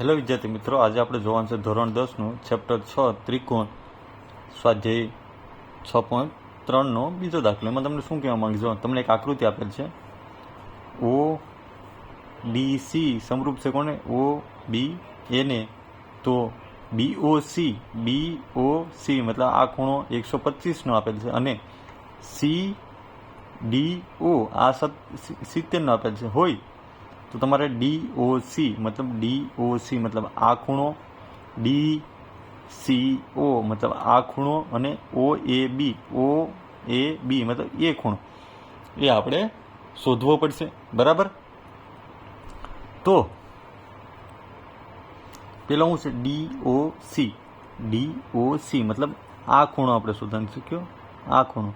Hello વિદ્યાર્થી મિત્રો, આજે આપણે જોવાનું છે ધોરણ દસનું ચેપ્ટર છ, ત્રિકોણ સ્વાધ્યાય છ પોઈન્ટ ત્રણનો બીજો દાખલો. એમાં તમને શું કહેવા માંગજો તમને એક આકૃતિ આપેલ છે. ઓ, ડી, સી સમરૂપ છે કોને? ઓ, બી એને તો, બી, O, C, B, O, C મતલબ આ ખૂણો એકસો પચીસનો આપેલ છે અને સી, ડી, ઓ આ સત સિત્તેરનો આપેલ છે. હોય તો તમારે ડી ઓ સી મતલબ ડી ઓ સી મતલબ આ ખૂણો ડી સી ઓ મતલબ આ ખૂણો અને ઓ એ બી ઓ એ બી મતલબ એ ખૂણો. એ આપણે શોધવો પડશે. બરાબર? તો પેલો શું છે D O C D O C મતલબ આ ખૂણો આપણે શોધવાનું શીખ્યો? આ ખૂણો.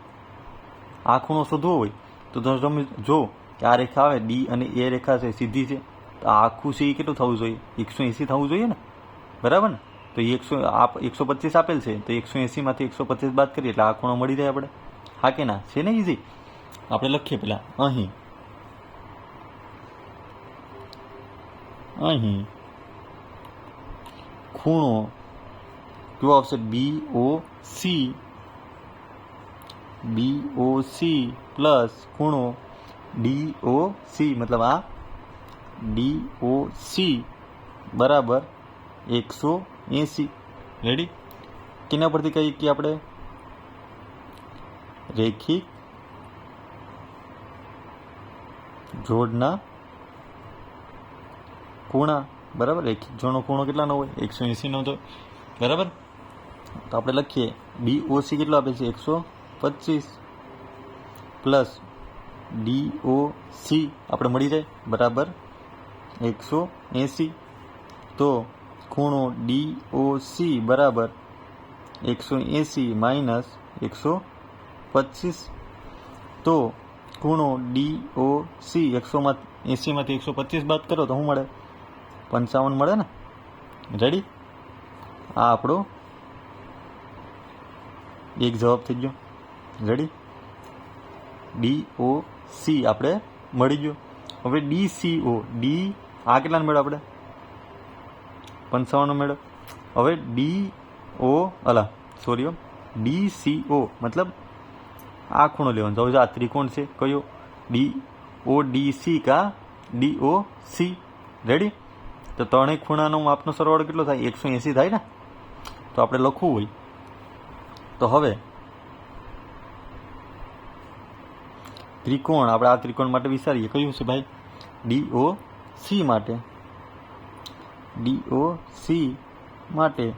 આ ખૂણો શોધવો હોય તો તમે જો આ રેખા આવે, ડી અને એ રેખા છે, સીધી છે. તો આખું એ કેટલું થવું જોઈએ? એકસો એંસી થવું જોઈએ ને? બરાબર ને? તો એકસો આપ એકસો પચીસ આપેલ છે, તો એકસો એંસીમાંથી એકસો પચીસ બાદ કરીએ એટલે આ ખૂણો મળી જાય આપણે. હા કે ના? છે ને ઇઝી આપણે લખીએ પેલા, અહીં. અહીં. ખૂણો કયો આવશે? B O C B O C plus ખૂણો ડી ઓ સી મતલબ આ ડી ઓ સી બરાબર એકસો એંસી રેડી કેના પરથી કહીએ કે આપણે રેખિક જોડના ખૂણા બરાબર રેખિક જોડનો ખૂણો કેટલાનો હોય એકસો એંસીનો તો બરાબર તો આપણે લખીએ બી ઓ સી કેટલો આપે છે એકસો પચીસ પ્લસ ડી ઓ સી. આપણે મળી જાય. બરાબર. એકસો એંસી. તો ખૂણો ડી ઓ સી, બરાબર. એકસો એંસી માઇનસ એકસો પચીસ. તો ખૂણો ડી ઓ સી, એકસોમાં એંસીમાંથી એકસો પચીસ બાદ કરો તો શું મળે? પંચાવન મળે ને? રેડી આ આપણો એક જવાબ થઈ ગયો. રેડી ડી ઓ સી આપણે મળી ગયો. હવે ડી સી ઓ ડી આ કેટલાનો મેળો આપણે પંચાવનનો મેળો. હવે ડી ઓ અલા સોરી ડી સી ઓ મતલબ આ ખૂણો લેવાનો હવે આ ત્રિકોણ છે, કયો? ડી ઓ ડી સી કા? ડી ઓ સી રેડી તો ત્રણેય ખૂણાનો આપનો સરવાળો કેટલો થાય? એકસો એંસી થાય ને? તો આપણે લખવું હોય. તો હવે ત્રિકોણ, આપણે આ ત્રિકોણ માટે વિચારીએ. કયું છે ભાઈ? ડી ઓ સી માટે. ડી ઓ સી માટે.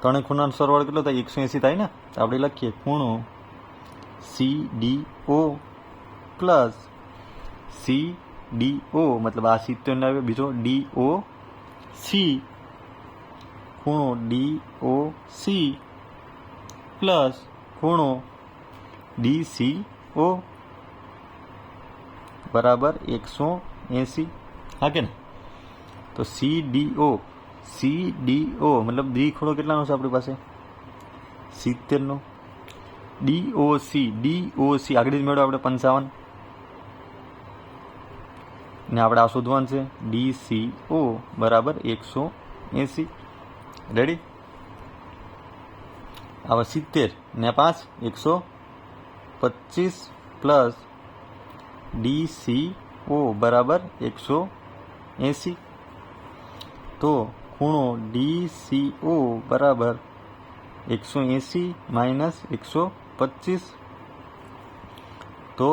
ત્રણેય ખૂણાનો સરવાળો કેટલો થાય? એકસો એંસી થાય ને? તો આપણે લખીએ ખૂણો C D O plus C D O મતલબ આ સિત્તેર ને આવે. બીજો ડી ઓ સી ખૂણો ડી ઓ સી પ્લસ ખૂણો ડી સી ઓ. બરાબર એકસો એંસી. હા કે ને તો C D O C D O મતલબ ડી ખૂણો કેટલાનો છે આપણી પાસે? સિત્તેરનો. D O C D O C આગળ જ મેળવો આપણે પંચાવન. ને આપણે આ શોધવાનું છે ડી સી ઓ બરાબર એકસો એંસી. રેડી આવા સિત્તેર ને પાંચ, એકસો પચીસ પ્લસ ડી સી ઓ બરાબર એકસો એંસી તો ખૂણો ડી સી ઓ બરાબર એકસો એંસી માઇનસ એકસો પચીસ તો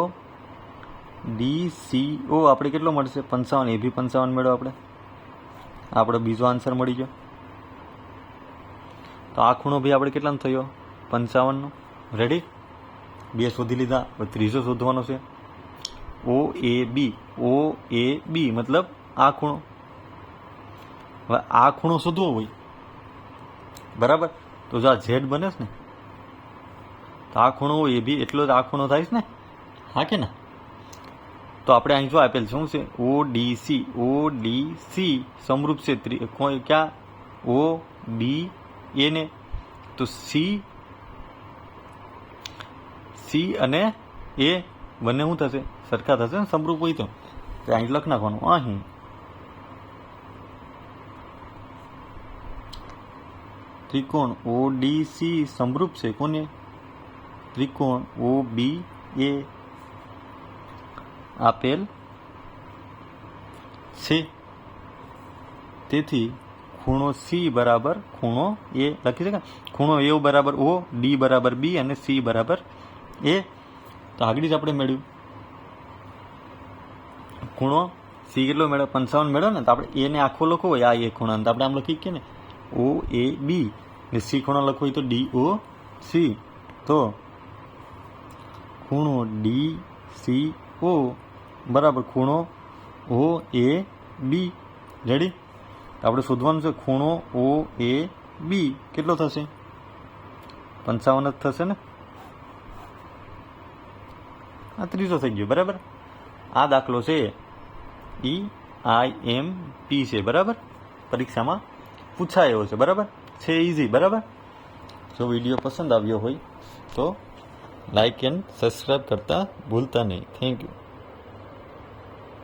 ડી સી ઓ આપણે કેટલો મળશે પંચાવન એ બી પંચાવન મેળવો આપણે આપણો બીજો આન્સર મળી ગયો તો આ ખૂણો ભાઈ આપણે કેટલાનો થયો પંચાવનનો રેડી બે શોધી લીધા, હવે ત્રીજો શોધવાનો છે. ઓ એ બી, ઓ એ બી મતલબ આ ખૂણો. હવે આ ખૂણો શોધવો હોય. બરાબર? તો જો આ ઝેડ બને છે ને, તો આ ખૂણો એ બી એટલો જ આ ખૂણો થાય છે ને? હા કે ના? તો આપણે અહીં જો આપેલ શું છે? O D C, O D C સમરૂપ છે ક્યાં? ઓ, બી એને તો સી સી અને એ બંને શું થશે? સરખા થશે ને સમરૂપ હોય તો? અહીં લખ નાખવાનું. અહીં. ત્રિકોણ ઓ ડી સી સમરૂપ છે. કોને? ત્રિકોણ ઓ બી એ આપેલ છે. તેથી ખૂણો સી બરાબર ખૂણો એ. લખી શકાય? ખૂણો એ બરાબર ઓ, ડી બરાબર બી અને સી બરાબર એ તો આગળ જ આપણે મેળવ્યું. ખૂણો સી કેટલો મેળવ્યો પંચાવન મેળવ્યો ને, તો આપણે એને આખો લખો હોય, આ એ ખૂણા. તો આપણે આમ લખી કે ને, ઓ, એ, બી. ને સી ખૂણો લખવો હોય તો ડી, ઓ, સી. તો ખૂણો ડી, સી, ઓ. બરાબર, ખૂણો ઓ, એ, બી. રેડી આપણે શોધવાનું છે, ખૂણો ઓ, એ, બી. કેટલો થશે? પંચાવન જ થશે ને? આ ત્રીજો થઈ ગયો બરાબર આ દાખલો છે ઈ આઈ એમ પી છે બરાબર પરીક્ષામાં પૂછાયો છે બરાબર છે ઇઝી બરાબર જો વીડિયો પસંદ આવ્યો હોય તો લાઈક એન્ડ સબસ્ક્રાઈબ કરતા ભૂલતા નહીં થેન્ક યુ